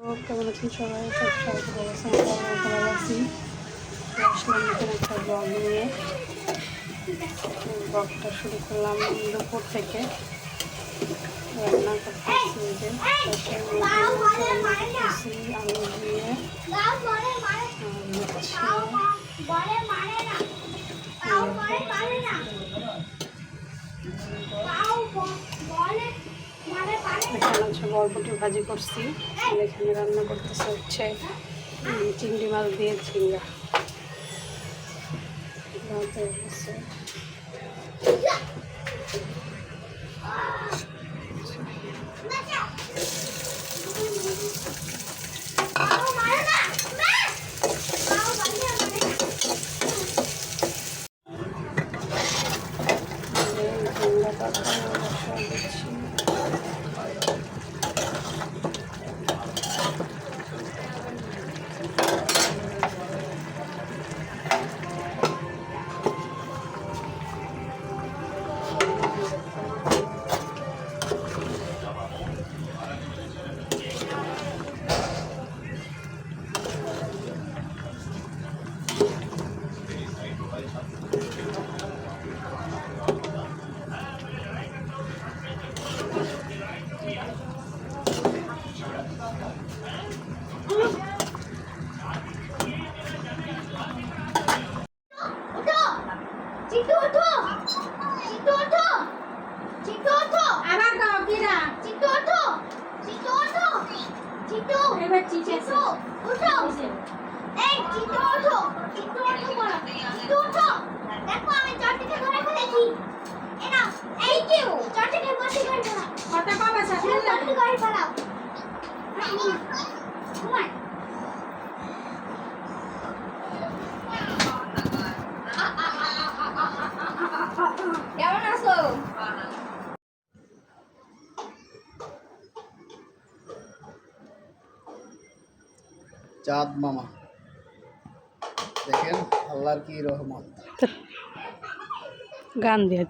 কেমন আছেন সবাই? সব সবাই ভালো আছেন ভালো আছি। আসলাম নতুন একটা ব্লগ নিয়ে। ব্লগটা শুরু করলাম দুপুর থেকে। রান্না করতেছি যে আলু দিয়ে। হচ্ছে হচ্ছে বরবটি ভাজি করছি। এখানে রান্না করতেছে হচ্ছে চিংড়ি মাছ দিয়ে ঝিঙ্গা। ভাত হয়ে কথা কবে করলে করে ঘুমাই কেমন চাঁদ মামা। দেখেন আল্লাহর কি রহমত। গান দিয়ে